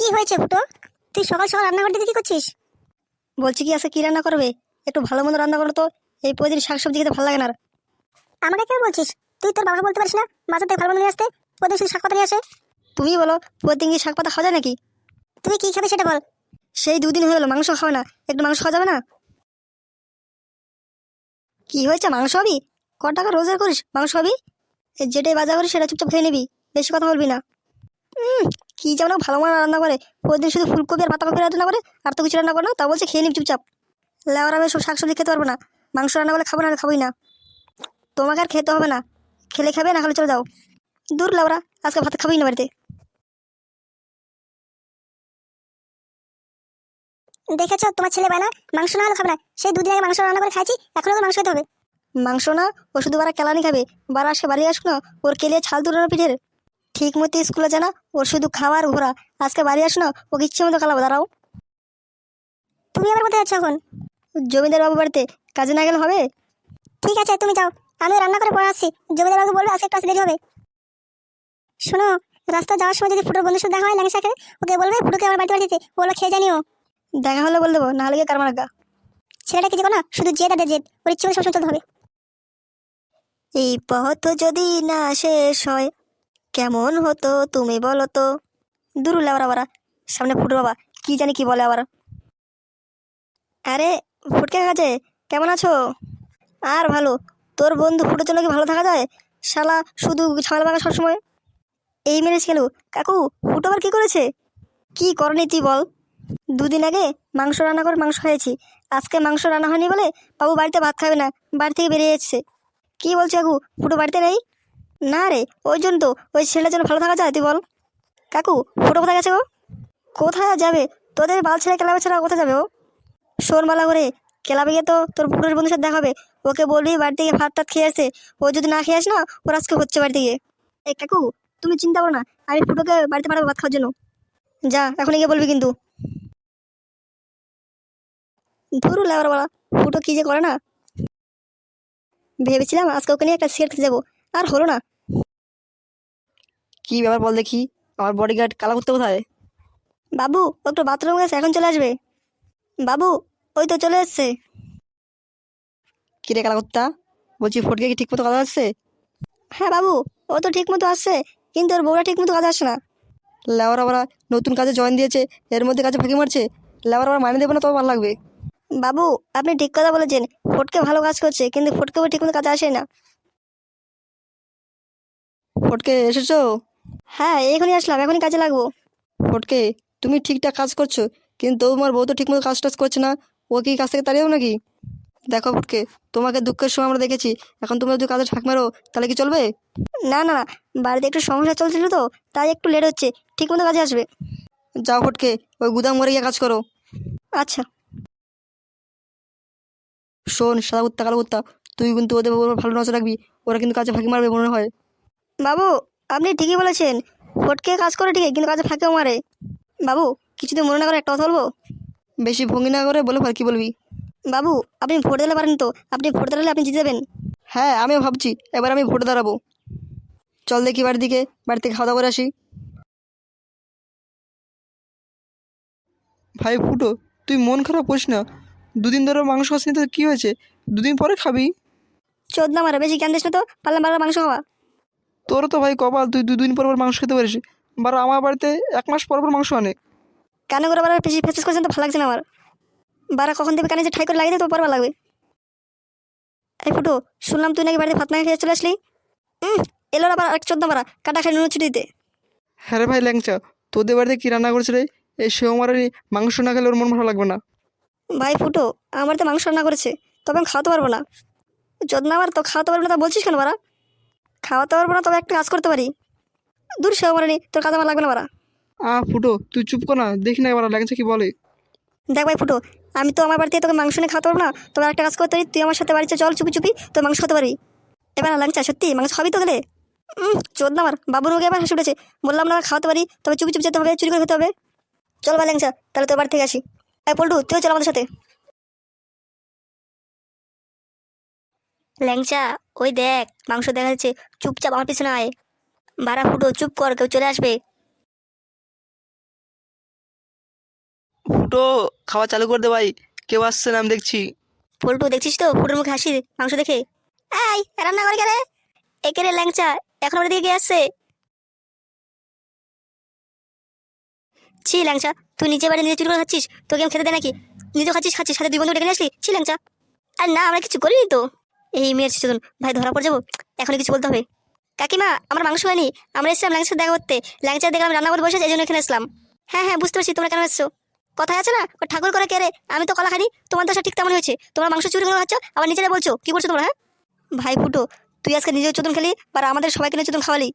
কি হয়েছে ফুটো তুই সকাল সকাল রান্নাঘর দিকে কি করছিস? বলছি কি আজকে কি রান্না করবে? একটু ভালো মন্দ রান্না করো তো। এই প্রতিদিন শাকসবজি খেতে ভালো লাগে না আর। আমাকে কেন বলছিস? তুই তোর বাবাকে বলতে পারিস না? বাজার থেকে ভালো মন্দ নিয়ে আসতে? প্রতিদিন শুধু শাক পাতা নিয়ে আসে? তুমি বলো প্রতিদিন কি শাক পাতা খাওয়া যায় নাকি? তুই কি খাবি সেটা বল। সেই দুদিন হয়ে গেলো মাংস খাওয়া না। একটু মাংস খাওয়া যাবে না? কি হয়েছে মাংস হবি ক টাকা রোজগার করিস মাংস হবি যেটাই বাজার করিস সেটা চুপচাপ খেয়ে নিবি। বেশি কথা বলবি না। কি যেমন ভালো মতো রান্না করে? প্রতিদিন শুধু ফুলকপি আর পাতাকপি রান্না করে? আর তো কিছু রান্না করে না? তা বলছে খেয়ে নিবি চুপচাপ। লেওয়ার আমি সব শাকসবজি খেতে পারব না। মাংস রান্না করলে খাব না খাবোই না। তোমাকে আর খেতে হবে না। খেলে খাবে, না খেলে চলে যাও। দূর লাউরা আজকে ভাত খাবোই না বাড়িতে। দেখেছ? তোমার ছেলে বানা মাংস না হলে খাবে না। সেই দুদিন আগে মাংস রান্না করে খাইছি এখন ওকে মাংস খেতে হবে। মাংস না, ও শুধু বারা কেলানি খাবে। বারা আসে বাড়ি আসুক না, ওর কেলে ছাল তুলে পিঠের। ঠিক মতো স্কুলে জানা ওর শুধু খাওয়ার ঘোরা। আজকে বাড়ি আসো না ওকে ইচ্ছে মতো খেলাবো দাঁড়াও। তুমি আমার কোথায় আছো এখন? জমিদার বাবু বাড়িতে কাজে না গেলে হবে? ঠিক আছে তুমি যাও। আমি রান্না করে পরে আসছি। জমিদার বাবু বলবে আজকে আসতে দেরি হবে। শোনো রাস্তা যাওয়ার সময় যদি ফুটোর বন্ধুর সাথে দেখা হয় ল্যাংসাকে ওকে বলবে ফুটোকে আমার বাড়িতে বাড়িতে ওগুলো খেয়ে জানিও। দেখা হলে বলে দেবো না হলে গিয়ে কারমার গা ছেলেটা কি না শুধু জেদ আর জেদ। ওর ইচ্ছে সবসময় চলতে হবে। এই পথ যদি না শেষ হয় কেমন হতো তুমি বলো তো? দূর আবার বারা সামনে ফুটো বাবা, কি জানি কি বলে আবার। আরে, ফুটকে কাছে কেমন আছো? আর ভালো, তোর বন্ধু ফুটোর জন্য কি ভালো থাকা যায়? শালা, শুধু ঝামেলা বাগা সবসময়? এই মেরেছে কেন? কাকু, ফুটো আবার কী করেছে? কি করনি তুই বল? দুদিন আগে মাংস রান্না করে মাংস খেয়েছি আজকে মাংস রান্না হয়নি বলে বাবু বাড়িতে ভাত খাবে না, বাড়ি থেকে বেরিয়ে যাচ্ছে কি বলছো কাকু, ফুটো বাড়িতে নেই? না রে, ওই জন্য তো, ওই ছেলেটার জন্য ভালো থাকা যায়, তুই বল। কাকু, ফুটো কোথায় গেছে গো? কোথায় যাবে? তোদের বাল ছেলে ক্লাবে ছাড়া কোথায় যাবে ও? শোনমালা করে, ক্লাবে গিয়ে তো তোর ফুটোর বন্ধুর সাথে দেখাবে ওকে বলবি বাড়ি থেকে ভাত টাত খেয়ে আসে ও যদি না খেয়ে আসে না, ওর আজকে হচ্ছে বাড়ি থেকে এই কাকু, তুমি চিন্তা করো না, আমি ফুটোকে বাড়িতে পাঠাবো ভাত খাওয়ার জন্য। যা এখন গিয়ে বলবি কিন্তু। ধরু লেবার বলা, ফুটো কি যে করে না? ভেবেছিলাম আজকে ওকে নিয়ে একটা খেতে যাব। আর হলো না। কি ব্যাপার বল দেখি? আমার বডিগার্ড কালা করতে কোথায়? বাবু ও একটু বাথরুম গেছে এখন চলে আসবে। বাবু ওই তো চলে এসছে। কিরে কালা করতা বলছি ফটকে কি ঠিক মতো কাজ আসছে? হ্যাঁ বাবু ও তো ঠিক মতো আসছে কিন্তু ওর বউরা ঠিক মতো কাজ আসে না। লেবার আবার নতুন কাজে জয়েন দিয়েছে এর মধ্যে কাজে ফাঁকি মারছে লেবার আবার মাইনে দেবো না তোমার ভালো লাগবে। বাবু আপনি ঠিক কথা বলেছেন ফটকে ভালো কাজ করছে কিন্তু ফটকে ঠিক মতো কাজে আসে না। ফটকে এসেছ? হ্যাঁ এখনই আসলাম এখনই কাজে লাগবো। ফটকে তুমি ঠিকঠাক কাজ করছ কিন্তু তোমার বউ তো ঠিকমতো কাজ টাজ করছে না। ও কি কাজ থেকে তাড়িয়েও নাকি? দেখো ফটকে তোমাকে দুঃখের সময় আমরা দেখেছি এখন তুমি যদি কাজে ফাঁক মারো তাহলে কি চলবে? না না না বাড়িতে একটু সমস্যা চলছিল তো তাই একটু লেট হচ্ছে ঠিকমতো কাজে আসবে। যাও ফটকে ওই গুদাম ঘরে গিয়ে কাজ করো। আচ্ছা। শোন সাদা কুত্তা কালো কুত্তা তুই কিন্তু ওদের উপর ভালো নজর রাখবি ওরা কিন্তু কাজে ফাঁকি মারবে মনে হয়। বাবু আপনি ঠিকই বলেছেন। ফটকে কাজ করে ঠিকই কিন্তু কাজে ফাঁকেও মারে। বাবু কিছুদিন মনে না করে একটা কথা বলব? বেশি ভঙ্গি না করে বলে ফেল কি বলবি? বাবু আপনি ভোট দিতে পারেন তো। আপনি ভোট দাঁড়ালে আপনি জিতে যাবেন। হ্যাঁ আমিও ভাবছি এবার আমি ভোটে দাঁড়াবো। চল দেখি বাড়ির দিকে বাড়িতে খাওয়া দাওয়া করে আসি। ভাই ফুটো তুই মন খারাপ করিস না। দুদিন ধরে মাংস খাসনি তো কী হয়েছে? দুদিন পরে খাবি? চোদ না মারা বেশি জ্ঞান দিস না তো। পারলাম বারবার মাংস খাওয়া। তোরও তো ভাই কপাল তুই দুদিন পর পর মাংস খেতে পারিস। বারো আমার বাড়িতে এক মাস পর পর মাংস আনে। কানে করে বারবার বেশি ফেসেস করছেন তো? ভালো লাগছে না আমার। বারা কখন দেবে কানে যে ঠাই করে লাগিয়ে তো পরবার লাগবে। এই ফুটো শুনলাম তুই নাকি বাড়িতে ভাত না খেয়ে চলে আসলি। হুম এলো আবার এক চোদ্দ মারা কাটা খাই নুন ছুটিতে। হ্যাঁ রে ভাই ল্যাংচা তোদের বাড়িতে কী রান্না করেছে রে? এই সেও মারানি মাংস না খেলে ওর মন ভালো লাগবে না। ভাই ফুটো আমার তো মাংস রান্না করেছে তবে আমি খাওয়াতে পারব না। যত্ন আমার তো খাওয়াতে পারব না তা বলছিস কেন বারা? খাওয়াতে পারব না তবে একটা কাজ করতে পারি। দূর সেও মারানি তোর কাজ আমার লাগবে না বারা আ ফুটো তুই চুপ কর না দেখি না এবার ল্যাংচা কি বলে। দেখ ভাই ফুটো আমি তো আমার বাড়িতে তোকে মাংস নিয়ে খাওয়াতে পারব না তবে একটা কাজ করতে পারি তুই আমার সাথে বাড়িতে চল চুপি চুপি তো মাংস খেতে পারবি এবার না লাগছে সত্যি? মাংস খাবি তো গেলে চোদ্দ আমার বাবুর মুখে এবার হাসি উঠেছে। বললাম না খাওয়াতে পারি তবে চুপি চুপি যেতে হবে চুরি করে খেতে হবে। চল ভাই ল্যাংচা তাহলে তোর বাড়ি থেকে আসি। এই পল্টু তুইও চল আমাদের সাথে। ল্যাংচা ওই দেখ মাংস দেখা যাচ্ছে চুপচাপ আমার পিছনে আয়। বারা ফুটো চুপ কর কেউ চলে আসবে। ফুটো খাওয়া চালু করে দে ভাই কেউ আসছে না আমি দেখছি। পল্টু দেখছিস তো? ফুটোর মুখে হাসি মাংস দেখে। এই রান্না করে গেলে? একে রে ল্যাংচা এখন আমাদের দিকে আসছে? ছি ল্যাংচা তুই নিজে বাড়ি নিজে চুরি করে খাচ্ছিস? তোকে আমি খেতে দেয় নাকি? নিজে খাচ্ছিস খাচ্ছিস সাথে দুই বন্ধু ডেকে আসলি? ছি ল্যাংচা। আর না আমরা কিছু করিনি তো। এই মেয়ের চোদন ভাই, ধরা পড়ে যাব? এখনই কিছু বলতে হবে। কাকিমা, আমার মাংস হয়নি। আমরা এসেছিলাম ল্যাংচার দেখা করতে। ল্যাংচা দেখলাম রান্না করে বসে এই জন্য এখানে আসলাম হ্যাঁ হ্যাঁ বুঝতে পারছি। তোমরা কেন এসছো? কথা আছে না? ও ঠাকুর করে কেড়ে আমি তো কলা খানি তোমার দশা ঠিক তেমন হয়েছে। তোমরা মাংস চুরি করে খাচ্ছ, আবার নিজেরা বলছো। কি করছ তোমরা হ্যাঁ? ভাই ফুটো, তুই আজকে নিজের চোদন খেলি, বা আমাদের সবাইকে নিয়ে চোদন খাওয়ালি?